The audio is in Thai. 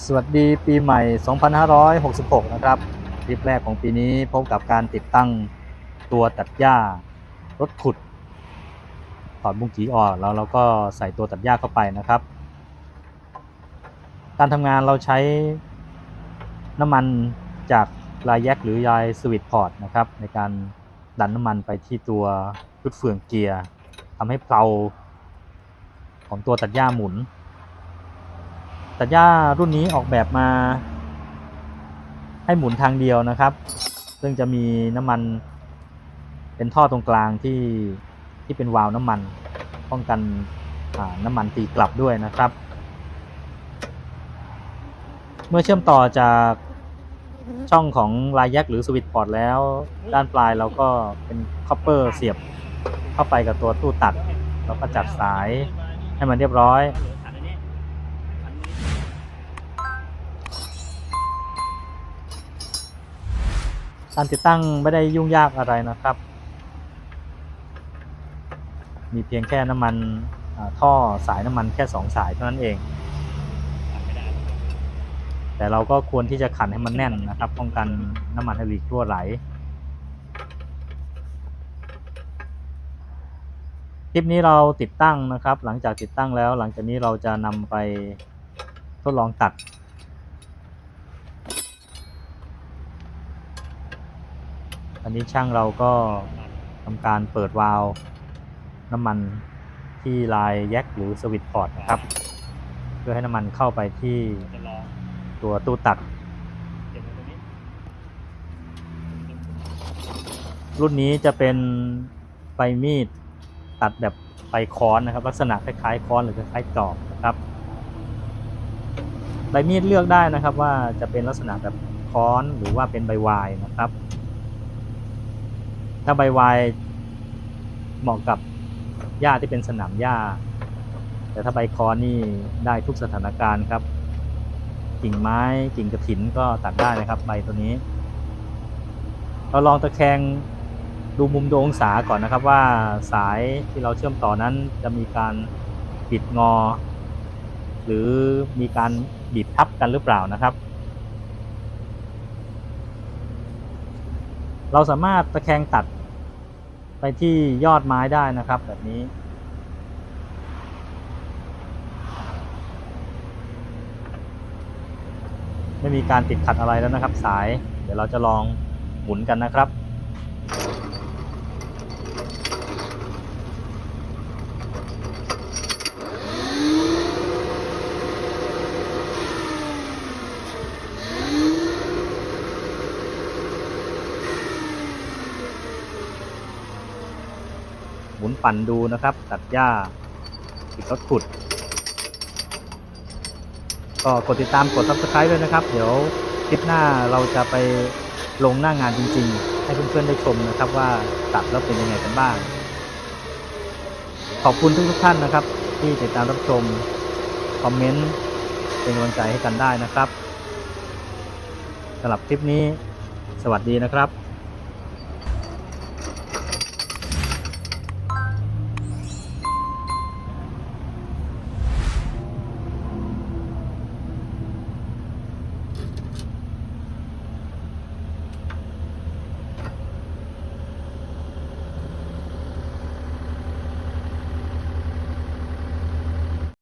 สวัสดีปีใหม่ 2566 นะครับ คลิปแรกของปีนี้พบกับการติดตั้งตัวตัดหญ้ารถขุด ถอดบุ้งกีออกแล้วเราก็ใส่ตัวตัดหญ้าเข้าไปนะครับ การทำงานเราใช้น้ำมันจากลายแยกหรือยายสวิตพอร์ตนะครับ ในการดันน้ำมันไปที่ตัวชุดเฟืองเกียร์ทำให้เพลาของตัวตัดหญ้าหมุน ตัดหญ้ารุ่นนี้ออกแบบมา ให้หมุนทางเดียวนะครับ ซึ่งจะมีน้ำมันเป็นท่อตรงกลางที่ที่เป็นวาล์วน้ำมัน ป้องกันน้ำมันตีกลับด้วยนะครับ เมื่อเชื่อมต่อจากช่องของลายแยกหรือสวิตช์พอร์ตแล้ว ด้านปลายเราก็เป็นคอปเปอร์เสียบเข้าไปกับตัวตู้ตัด แล้วก็จัดสายให้มันเรียบร้อย การติดตั้งไม่ได้ยุ่งยากอะไรนะครับ มีเพียงแค่น้ำมันท่อสายน้ำมันแค่สองสายเท่านั้นเอง แต่เราก็ควรที่จะขันให้มันแน่นนะครับ ป้องกันน้ำมันไฮดรอลิกรั่วไหลคลิปนี้เราติดตั้งนะครับ หลังจากติดตั้งแล้ว หลังจากนี้เราจะนำไปทดลองตัด อันนี้ช่างเราก็ทำการเปิดวาล์วน้ำมันที่ลายแยกหรือสวิตพอร์ตนะครับ เพื่อให้น้ำมันเข้าไปที่ตัวตู้ตัดเก็บไว้ตรงนี้รุ่นนี้จะเป็นใบมีดตัดแบบใบค้อนนะครับ ลักษณะคล้ายๆค้อนหรือคล้ายๆจอบนะครับใบมีดเลือกได้นะครับว่าจะเป็นลักษณะแบบค้อนหรือว่าเป็นใบวายนะครับ ถ้าใบวายเหมาะกับหญ้าที่เป็นสนามหญ้า แต่ถ้าใบค้อนนี่ได้ทุกสถานการณ์ครับ กิ่งไม้กิ่งกระถินก็ตัดได้นะครับ ใบตัวนี้ เราลองตะแคงดูมุมดูองศาก่อนนะครับว่าสายที่เราเชื่อมต่อนั้นจะมีการบิดงอ หรือมีการบีบทับกันหรือเปล่านะครับ เราสามารถตะแคงตัดไปที่ยอดไม้ได้นะครับ แบบนี้ ไม่มีการติดขัดอะไรแล้วนะครับ สาย เดี๋ยวเราจะลองหมุนกันนะครับ มุนปั่นดูนะครับ ตัดหญ้าติดรถขุด ก็กดติดตามกด subscribe ด้วยนะครับ เดี๋ยวคลิปหน้าเราจะไปลงหน้างานจริง ๆ ให้เพื่อนๆได้ชมนะครับว่าตัดแล้วเป็นยังไงกันบ้าง ขอบคุณทุกๆท่านนะครับ ที่ติดตามรับชม คอมเมนต์เป็นกำลังใจให้กันได้นะครับสำหรับคลิปนี้ สวัสดีนะครับ